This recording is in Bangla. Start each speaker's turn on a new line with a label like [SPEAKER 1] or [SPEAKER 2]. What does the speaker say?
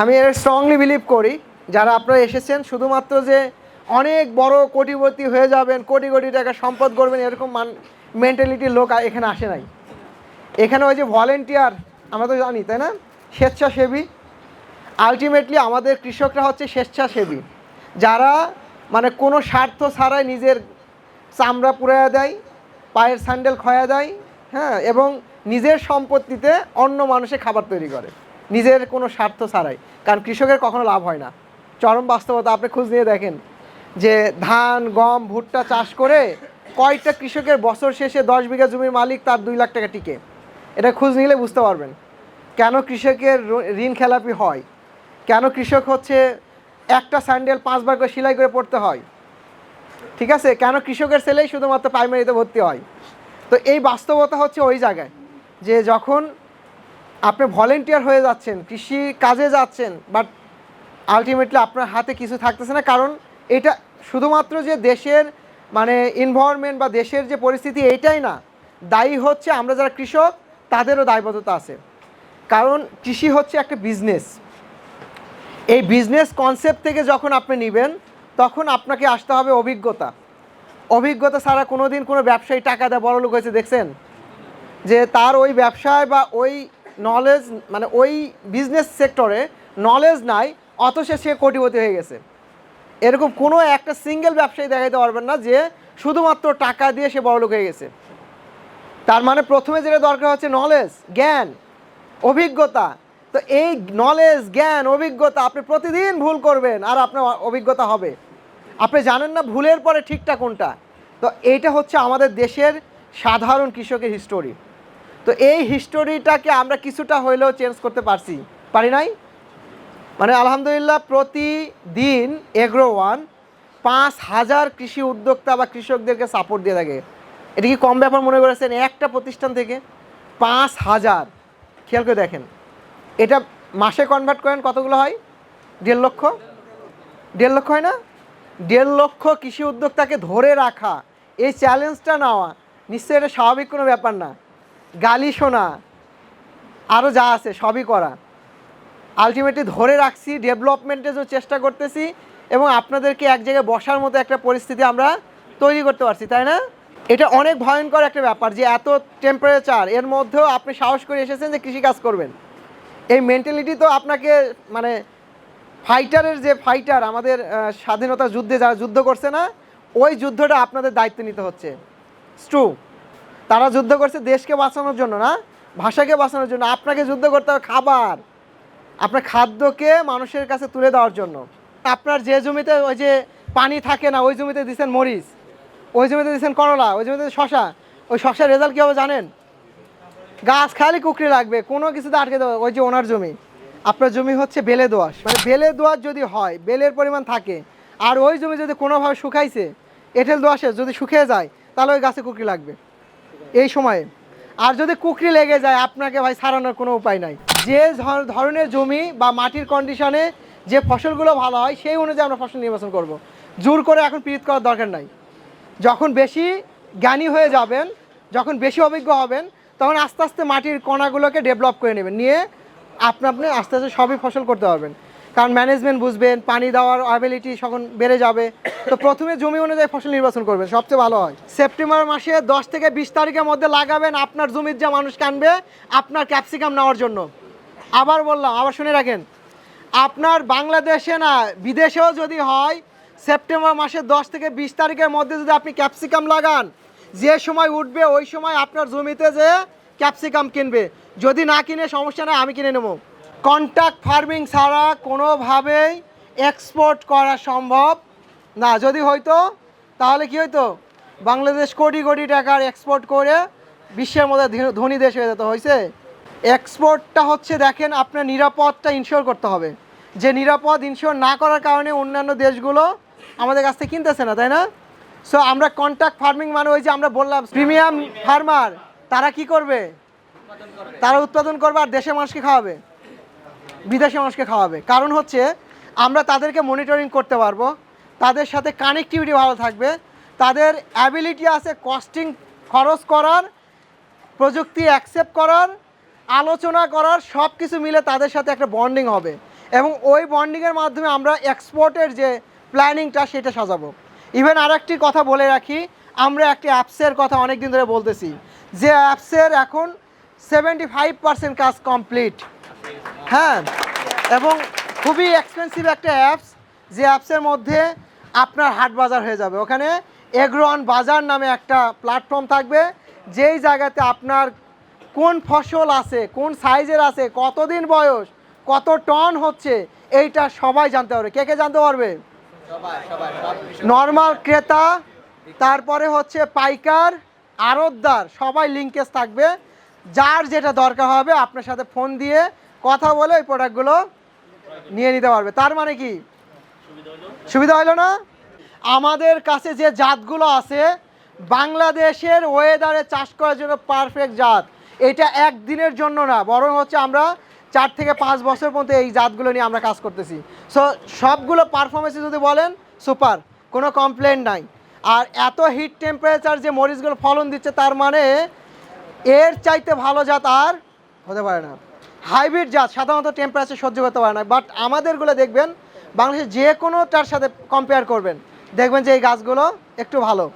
[SPEAKER 1] আমি এর স্ট্রংলি বিলিভ করি। যারা আপনারা এসেছেন, শুধুমাত্র যে অনেক বড় কোটিপতি হয়ে যাবেন, কোটি কোটি টাকা সম্পদ করবেন, এরকম মান মেন্টালিটির লোক এখানে আসে নাই। এখানে ওই যে ভলেন্টিয়ার আমরা তো জানি, তাই না? স্বেচ্ছাসেবী। আলটিমেটলি আমাদের কৃষকরা হচ্ছে স্বেচ্ছাসেবী। যারা মানে কোনো স্বার্থ ছাড়াই নিজের চামড়া পুড়াইয়া দেয়, পায়ের স্যান্ডেল খয়া দেয় হ্যাঁ এবং নিজের সম্পত্তিতে অন্য মানুষে খাবার তৈরি করে। নিজের কোনো স্বার্থ ছাড়াই। কারণ কৃষকের কখনো লাভ হয় না। চরম বাস্তবতা আপনি খোঁজ নিয়ে দেখেন যে ধান, গম, ভুট্টা চাষ করে কয়টা কৃষকের বছর শেষে দশ বিঘা জমির মালিক তার দুই লাখ টাকা টিকে। এটা খোঁজ নিলে বুঝতে পারবেন। কেন কৃষকের ঋণ খেলাপি হয়? কেন কৃষক হচ্ছে একটা স্যান্ডেল পাঁচবার করে সেলাই করে পড়তে হয়? ঠিক আছে? কেন কৃষকের ছেলেই শুধুমাত্র প্রাইমারিতে ভর্তি হয়? তো এই বাস্তবতা হচ্ছে ওই জায়গায় যে যখন আপনি ভলেন্টিয়ার হয়ে যাচ্ছেন, কৃষি কাজে যাচ্ছেন বাট আলটিমেটলি আপনার হাতে কিছু থাকতেছে না, কারণ এটা শুধুমাত্র যে দেশের মানে ইনভায়রনমেন্ট বা দেশের যে পরিস্থিতি এইটাই না, দায়ী হচ্ছে আমরা যারা কৃষক, তাদেরও দায়বদ্ধতা আছে। কারণ কৃষি হচ্ছে একটা বিজনেস এই বিজনেস কনসেপ্ট থেকে যখন আপনি নেবেন, তখন আপনাকে আসতে হবে অভিজ্ঞতা। অভিজ্ঞতা ছাড়া কোনো দিন কোনো ব্যবসায়ী টাকা দেয় বড় লোক হয়েছে, দেখছেন? যে তার ওই ব্যবসায় বা ওই নলেজ মানে ওই বিজনেস সেক্টরে নলেজ নাই, অথচ সে কোটিপতি হয়ে গেছে। এরকম কোনো একটা সিঙ্গেল ব্যবসায়ী দেখাইতে পারবেন না যে শুধুমাত্র টাকা দিয়ে সে বড়লোক হয়ে গেছে। তার মানে প্রথমে যেটা দরকার হচ্ছে নলেজ জ্ঞান, অভিজ্ঞতা। তো এই নলেজ জ্ঞান, অভিজ্ঞতা আপনি প্রতিদিন ভুল করবেন আর আপনার অভিজ্ঞতা হবে। আপনি জানেন না ভুলের পরে ঠিকটা কোনটা। তো এইটা হচ্ছে আমাদের দেশের সাধারণ কৃষকের হিস্টোরি তো এই হিস্টোরিটাকে আমরা কিছুটা হইলেও চেঞ্জ করতে পারছি। পারি নাই? মানে আলহামদুলিল্লাহ প্রতিদিন এগ্রো ওয়ান পাঁচ হাজার কৃষি উদ্যোক্তা বা কৃষকদেরকে সাপোর্ট দিয়ে থাকে। এটা কি কম ব্যাপার মনে করেছেন? একটা প্রতিষ্ঠান থেকে পাঁচ হাজার। খেয়াল করে দেখেন। এটা মাসে কনভার্ট করেন কতগুলো হয়? দেড় লক্ষ? দেড় লক্ষ হয় না? দেড় লক্ষ কৃষি উদ্যোক্তাকে ধরে রাখা। এই চ্যালেঞ্জটা নেওয়া নিশ্চয়ই এটা স্বাভাবিক কোনো ব্যাপার না। গালি শোনা আরও যা আছে সবই করা। আলটিমেটলি ধরে রাখছি ডেভেলপমেন্টের জন্য চেষ্টা করতেছি এবং আপনাদেরকে এক জায়গায় বসার মতো একটা পরিস্থিতি আমরা তৈরি করতে পারছি, তাই না? এটা অনেক ভয়ঙ্কর একটা ব্যাপার যে এত টেম্পারেচার এর মধ্যেও আপনি সাহস করে এসেছেন যে কৃষিকাজ করবেন। এই মেন্টালিটি তো আপনাকে মানে ফাইটারের যে ফাইটার আমাদের স্বাধীনতা যুদ্ধে যারা যুদ্ধ করছে না, ওই যুদ্ধটা আপনাদের দায়িত্ব নিতে হচ্ছে। ট্রু তারা যুদ্ধ করছে দেশকে বাঁচানোর জন্য, না? ভাষাকে বাঁচানোর জন্য। আপনাকে যুদ্ধ করতে হবে খাবার। আপনার খাদ্যকে মানুষের কাছে তুলে দেওয়ার জন্য। আপনার যে জমিতে ওই যে পানি থাকে না, ওই জমিতে দিচ্ছেন মরিচ, ওই জমিতে দিচ্ছেন করলা, ওই জমিতে শশা ওই শশার রেজাল্ট কী হবে জানেন? গাছ খালি কুকরি লাগবে, কোনো কিছুতে আটকে দেবে ওই যে ওনার জমি, আপনার জমি হচ্ছে বেলে দোয়াশ মানে বেলে দোয়াশ যদি হয়, বেলের পরিমাণ থাকে, আর ওই জমি যদি কোনোভাবে শুকাইছে, এঁটেল দোয়াশে যদি শুকিয়ে যায়, তাহলে ওই গাছে কুকরি লাগবে। এই সময়ে। আর যদি কুকরি লেগে যায়, আপনাকে ভাই সারানোর কোনো উপায় নাই। যে ধর- ধরনের জমি বা মাটির কন্ডিশনে যে ফসলগুলো ভালো হয়, সেই অনুযায়ী আমরা ফসল নির্বাচন করব। জোর করে এখন পীড়িত করার দরকার নাই। যখন বেশি জ্ঞানী হয়ে যাবেন, যখন বেশি অভিজ্ঞ হবেন, তখন আস্তে আস্তে মাটির কণাগুলোকে ডেভেলপ করে নেবেন। নিয়ে আপনি আপনি আস্তে আস্তে সবই ফসল করতে পারবেন। কারণ ম্যানেজমেন্ট বুঝবেন, পানি দেওয়ার অ্যাবিলিটি তখন বেড়ে যাবে। তো প্রথমে জমি অনুযায়ী ফসল নির্বাচন করবেন, সবচেয়ে ভালো হয়। সেপ্টেম্বর মাসে দশ থেকে বিশ তারিখের মধ্যে লাগাবেন আপনার জমির যা মানুষ কানবে, আপনার ক্যাপসিকাম নেওয়ার জন্য। আবার বললাম, আবার শুনে রাখেন, আপনার বাংলাদেশে না, বিদেশেও যদি হয়, সেপ্টেম্বর মাসের দশ থেকে বিশ তারিখের মধ্যে যদি আপনি ক্যাপসিকাম লাগান, যে সময় উঠবে, ওই সময় আপনার জমিতে যে ক্যাপসিকাম কিনবে। যদি না কিনে, সমস্যা নেই, আমি কিনে নেব। কন্ট্যাক্ট ফার্মিং ছাড়া কোনোভাবেই এক্সপোর্ট করা সম্ভব না। যদি হয়তো, তাহলে কি হইতো বাংলাদেশ কোটি কোটি টাকার এক্সপোর্ট করে বিশ্বের মধ্যে ধনী দেশ হয়ে যেত। হয়েছে? এক্সপোর্টটা হচ্ছে দেখেন, আপনার নিরাপদটা ইনশিওর করতে হবে। যে নিরাপদ ইনশিওর না করার কারণে অন্যান্য দেশগুলো আমাদের কাছ থেকে কিনতেছে না, তাই না? সো আমরা কন্ট্যাক্ট ফার্মিং মানে ওই যে আমরা বললাম প্রিমিয়াম ফার্মার তারা কি করবে? তারা উৎপাদন করবে আর দেশের মানুষকে খাওয়াবে। বিদেশি মানুষকে খাওয়াবে। কারণ হচ্ছে, আমরা তাদেরকে মনিটরিং করতে পারব, তাদের সাথে কানেক্টিভিটি ভালো থাকবে, তাদের অ্যাবিলিটি আছে কস্টিং খরচ করার, প্রযুক্তি অ্যাকসেপ্ট করার, আলোচনা করার সব কিছু মিলে তাদের সাথে একটা বন্ডিং হবে। এবং ওই বন্ডিংয়ের মাধ্যমে আমরা এক্সপোর্টের যে প্ল্যানিংটা সেটা সাজাবো। ইভেন আরেকটি কথা বলে রাখি, আমরা একটি অ্যাপসের কথা অনেক দিন ধরে বলতেছি। যে অ্যাপসের এখন সেভেন্টি ফাইভ পার্সেন্ট কাজ কমপ্লিট হ্যাঁ এবং খুবই এক্সপেন্সিভ একটা অ্যাপস যে অ্যাপসের মধ্যে আপনার হাট বাজার হয়ে যাবে। ওখানে এগ্রোয়ান বাজার নামে একটা প্ল্যাটফর্ম থাকবে, যেই জায়গাতে আপনার কোন ফসল আছে, কোন সাইজের আছে, কতদিন বয়স, কত টন হচ্ছে, এইটা সবাই জানতে পারবে। কে কে জানতে পারবে? নর্মাল ক্রেতা, তারপরে হচ্ছে পাইকার, আড়তদার, সবাই লিঙ্কেজ থাকবে। যার যেটা দরকার হবে, আপনার সাথে ফোন দিয়ে কথা বলে ওই প্রোডাক্টগুলো নিয়ে নিতে পারবে। তার মানে কি? সুবিধা হলো না? আমাদের কাছে যে জাতগুলো আছে, বাংলাদেশের ওয়েদারে চাষ করার জন্য পারফেক্ট জাত। এটা একদিনের জন্য না, বরং হচ্ছে আমরা চার থেকে পাঁচ বছর পর্যন্ত এই জাতগুলো নিয়ে আমরা কাজ করতেছি। সো সবগুলো পারফরমেন্সে যদি বলেন সুপার কোনো কমপ্লেন নাই। আর এত হিট টেম্পারেচার যে মরিচগুলো ফলন দিচ্ছে, তার মানে এর চাইতে ভালো জাত আর হতে পারে না। হাইব্রিড জাত, সাধারণত টেম্পারেচার সহ্য করতে পারে না বাট আমাদেরগুলো দেখবেন, বাংলাদেশের যে কোনোটার সাথে কম্পেয়ার করবেন। দেখবেন যে এই গাছগুলো একটু ভালো।